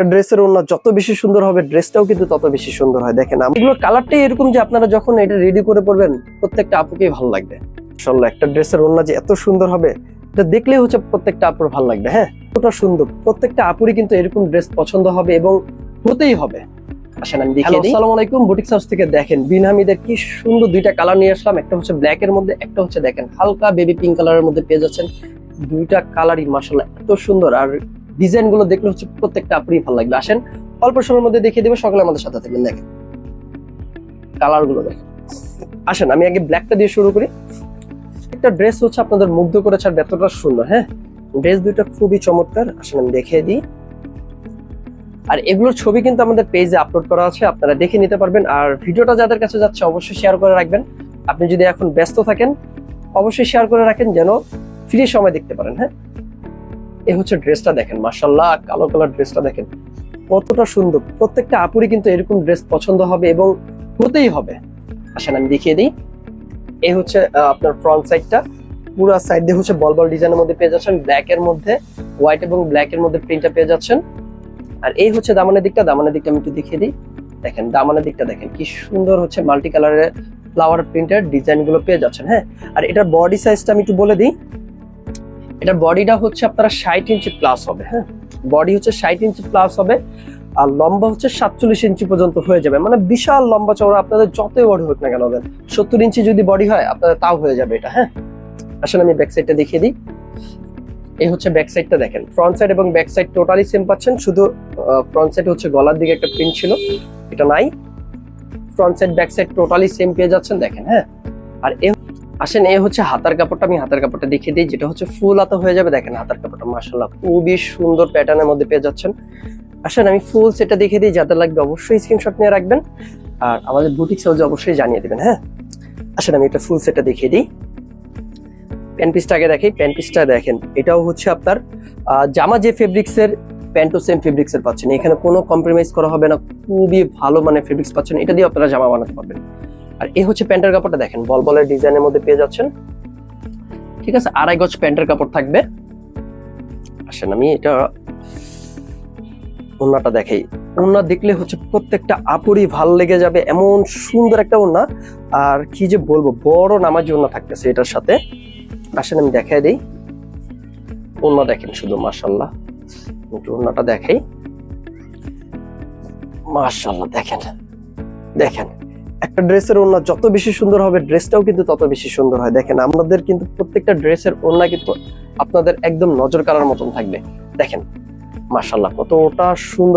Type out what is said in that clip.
ড্রেসের ওড়না যত বেশি সুন্দর হবে ড্রেসটাও কিন্তু তত বেশি সুন্দর হয়। দেখেন এগুলোর কালারটাই এরকম যে আপনারা যখন এটা রেডি করে পড়বেন প্রত্যেকটা আপুকেই ভালো লাগবে। মাশাআল্লাহ একটা ড্রেসের ওড়না যে এত সুন্দর হবে এটা দেখলেই হচ্ছে প্রত্যেকটা আপুর ভালো লাগবে হ্যাঁ? ওটা সুন্দর। প্রত্যেকটা আপুরই কিন্তু এরকম ড্রেস পছন্দ হবে এবং হতেই হবে। আসেন আমি দেখিয়ে দিই। আসসালামু আলাইকুম। বুটিক হাউস থেকে দেখেন বিনামিদের কি সুন্দর দুইটা কালার নিয়ে আসলাম। একটা হচ্ছে ব্ল্যাক এর মধ্যে একটা হচ্ছে দেখেন হালকা বেবি পিঙ্ক কালারের মধ্যে পেয়ে যাচ্ছেন। দুইটা কালারই মাশাআল্লাহ এত সুন্দর। আর ডিজাইনগুলো দেখলে হচ্ছে প্রত্যেকটা আপুরই ভালো লাগবে। আসেন, অল্প সময়ের মধ্যে দেখিয়ে দেবো, সকলে আমাদের সাথে থাকবেন, দেখেন। কালারগুলো দেখেন। আসেন, আমি আগে ব্ল্যাকটা দিয়ে শুরু করি। একটা ড্রেস হচ্ছে আপনাদের মুগ্ধ করে ছাড়বে এতটা সুন্দর হ্যাঁ? ড্রেস দুইটা খুবই চমৎকার। আসেন, আমি দেখিয়ে দিই। আর এগুলোর ছবি কিন্তু আমাদের পেজে আপলোড করা আছে, আপনারা দেখে নিতে পারবেন। আর ভিডিওটা যাদের কাছে যাচ্ছে, অবশ্যই শেয়ার করে রাখবেন। আপনি যদি এখন ব্যস্ত থাকেন, অবশ্যই শেয়ার করে রাখেন, যেন ফ্রি সময় দেখতে পারেন হ্যাঁ? এ হচ্ছে ড্রেসটা দেখেন মার্শাল্লাহ কালো কালার ড্রেসটা দেখেন। কতটা সুন্দর, প্রত্যেকটা আপুরি কিন্তু এরকম ড্রেস পছন্দ হবে এবং হতেই হবে। আসেন, আমি দেখিয়ে দিই। এ হচ্ছে আপনার ফ্রন্ট সাইডটা পুরো সাইড দিয়ে হচ্ছে বল বল ডিজাইনের মধ্যে পেয়ে যাচ্ছেন ব্ল্যাক এর মধ্যে হোয়াইট এবং ব্ল্যাক এর মধ্যে প্রিন্টটা পেয়ে যাচ্ছেন। আর এই হচ্ছে দামানের দিকটা দামানের দিকটা আমি একটু দেখিয়ে দিই। দেখেন, দামানের দিকটা দেখেন, কি সুন্দর হচ্ছে মাল্টি কালারের ফ্লাওয়ার প্রিন্টের ডিজাইনগুলো পেয়ে যাচ্ছেন হ্যাঁ? আর এটার বডি সাইজটা আমি একটু বলে দিই। এটার বডিটা হচ্ছে আপনারা ষাট ইঞ্চি প্লাস হবে হ্যাঁ? বডি হচ্ছে ষাট ইঞ্চি প্লাস হবে, আর লম্বা হচ্ছে সাতচল্লিশ ইঞ্চি পর্যন্ত হয়ে যাবে। মানে বিশাল লম্বা চওড়া, আপনাদের যতই বড় হোক না কেন সত্তর ইঞ্চি যদি বডি হয়, আপনাদের তাও হয়ে যাবে এটা হ্যাঁ? আসলে আমি ব্যাক সাইডটা দেখিয়ে দিই। এই হচ্ছে ব্যাক সাইডটা দেখেন। ফ্রন্ট সাইড এবং ব্যাক সাইড টোটালি সেম পাচ্ছেন, শুধু ফ্রন্ট সাইড হচ্ছে গলার দিকে একটা প্রিন্ট ছিল, এটা নাই। Front side back side totally same পেয়ে যাচ্ছেন, দেখেন হ্যাঁ? আর এ আসেন, এ হচ্ছে হাতার কাপড়টা, আমি হাতার কাপড়টা দেখিয়ে দিই, যেটা হচ্ছে ফুল হাতা হয়ে যাবে, দেখেন হাতার কাপড়টা মার্শাল্লাহ খুবই সুন্দর প্যাটার্নের মধ্যে পেয়ে যাচ্ছেন। আসেন, আমি ফুল সেটা দেখিয়ে দিই, যাদের লাগবে অবশ্যই স্ক্রিনশট নিয়ে রাখবেন, আর আমাদের বুটিক সাউজ অবশ্যই জানিয়ে দেবেন হ্যাঁ? আসেন, আমি এটা ফুল সেটটা দেখিয়ে দিই। প্যান্ট পিসটা আগে দেখি প্যান্ট পিসটা দেখেন, এটাও হচ্ছে আপনার জামা যে ফেব্রিক্স এর প্যান্টও সেম ফেব্রিক্স এর পাচ্ছেন, এখানে কোনো কম্প্রোমাইজ করা হবে না, খুবই ভালো মানে ফেব্রিক্স পাচ্ছেন, এটা দিয়ে আপনারা জামা বানাতে পারবেন। আর এই হচ্ছে প্যান্টের কাপড়টা দেখেন বল বলের ডিজাইনের মধ্যে পেয়ে যাচ্ছেন। ঠিক আছে, আড়াই গজ প্যান্টের কাপড় থাকবে। আসেন আমি এটা ওড়নাটা দেখাই। ওড়না দেখলে হচ্ছে প্রত্যেকটা আপুরই ভালো লেগে যাবে, এমন সুন্দর একটা ওড়না আর কি যে বলব, বড় নামাজি ওড়না থাকতেছে এটার সাথে। আসেন আমি দেখাই দিই। ওড়না দেখেন শুধু মার্শাল্লাহ একটু ওড়নাটা দেখাই। মার্শাল্লাহ দেখেন। দেখেন একটা ড্রেসের ওড়না যত বেশি সুন্দর হবে, ড্রেসটাও কিন্তু তত বেশি সুন্দর হয়। দেখেন, আমাদের কিন্তু প্রত্যেকটা ড্রেসের ওড়না কিন্তু আপনাদের একদম নজর কাড়ার মতন থাকবে। দেখেন মার্শাল্লাহ কতটা সুন্দর